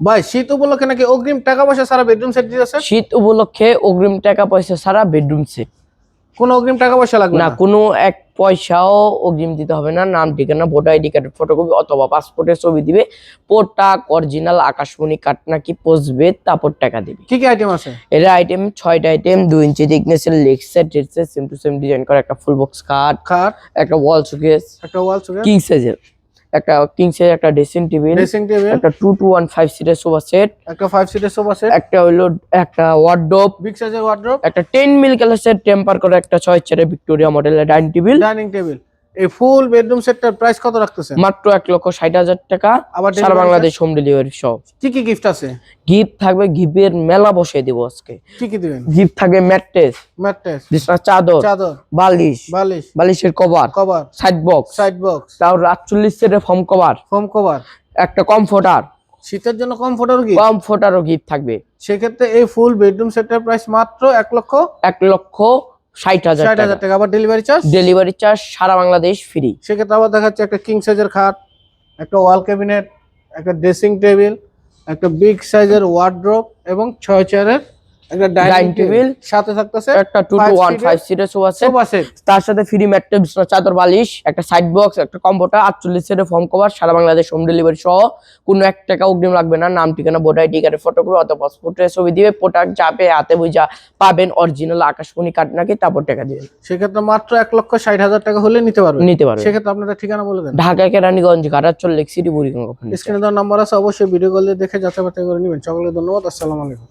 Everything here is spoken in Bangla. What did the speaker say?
ভাই শীত উপলক্ষে নাকি অগ্রিম টাকা পয়সা সারা বেডরুম সেট দিতেছে? শীত উপলক্ষে অগ্রিম টাকা পয়সা ছাড়া বেডরুম সেট কোনো অগ্রিম টাকা পয়সা লাগবে না কোনো এক পয়সাও অগ্রিম দিতে হবে না। নাম ঠিকানা ভোটার আইডি কার্ডের ফটোকপি অথবা পাসপোর্টের ছবি দিবে। পোটাক অরিজিনাল আকাশমণি কাঠ নাকি পচবে তারপর টাকা দিবে। কি কি আইটেম আছে? এর আইটেম ছয়টা আইটেম দুই ইঞ্চি থিকনেসের leg set same to same design করা। একটা ফুল বক্স কাঠ খাট একটা ওয়াল শোকেস একটা ওয়াল সুকেস কিং সাইজের একটা কিং সাইজ একটা ড্রেসিং টেবিল ড্রেসিং টেবিল একটা টু টু ওয়ান ফাইভ সিটের সোফা সেট একটা 5 সিটের সোফা সেট একটা হলো একটা ওয়ার্ডরোব বিগ সাইজের ওয়ার্ডরোব একটা 10 মিল গ্লাসের টেম্পার করা একটা 6 চেয়ারের ভিক্টোরিয়া মডেলের ডাইনিং টেবিল ডাইনিং টেবিল এই ফুল বেডরুম সেটটার প্রাইস কত রাখতেছেন? মাত্র এক লক্ষ ষাট হাজার টাকা। আবার সারা বাংলাদেশ হোম ডেলিভারি সহ। কি কি গিফট আছে? গিফট থাকবে গিফটের মেলা বসিয়ে দিব আজকে। কি কি দিবেন? গিফট থাকবে ম্যাট্রেস। ম্যাট্রেস। বিছনা চাদর চাদর। বালিশ। বালিশ। বালিশের cover. Cover. Side box side box তাও আটচল্লিশ সেটের ফর্ম কভার ফোম কভার একটা কমফোর্টার শীতের জন্য কমফোর্টার কি কমফোর্টারও গিফট থাকবে। সেক্ষেত্রে এই ফুল বেডরুম সেটের প্রাইস মাত্র এক লক্ষ? এক লক্ষ ষাট হাজার ষাট হাজার টাকা। আবার ডেলিভারি চার্জ ডেলিভারি চার্জ সারা বাংলাদেশ ফ্রি সেক্ষেত্রে আবার দেখা যাচ্ছে একটা কিং সাইজের খাট একটা ওয়াল ক্যাবিনেট একটা ড্রেসিং টেবিল একটা বিগ সাইজের ওয়ার্ড্রোব এবং ছয় চেয়ারের একটা ডাইনিং টেবিল সাথে থাকতেছে একটা two two Five one seater five সিটের সোফা সেট সোফা সেট তার সাথে ফ্রি ম্যাট্রেস বিছনা চাদর বালিশ একটা সাইড বক্স একটা কম্পিউটার আটচল্লিশ সেটের ফর্ম কভার সারা বাংলাদেশ হোম ডেলিভারি সহ। কোনো এক টাকা অগ্রিম লাগবে না নাম ঠিকানা ভোটার আইডি কার্ডের ফটোকপি অথবা পাসপোর্টের ছবি দিবে। পোটাক যাবে হাতে বুঝা পাবেন অরিজিনাল আকাশমণি কাঠ নাকি তারপর টাকা দিবেন। সেক্ষেত্রে মাত্র এক লক্ষ ষাট হাজার টাকা হলে নিতে পারবেন। নিতে পারবেন। সেক্ষেত্রে আপনাদের ঠিকানা বলে দেন। Dhaka Keraniganj Ghatachal lake city Buriganga. স্ক্রিনে দেওয়ার নাম্বার আছে অবশ্যই ভিডিও কল দেখে যাচাই বাছাই করে নেবেন। সকলকে ধন্যবাদ আসসালামু আলাইকুম।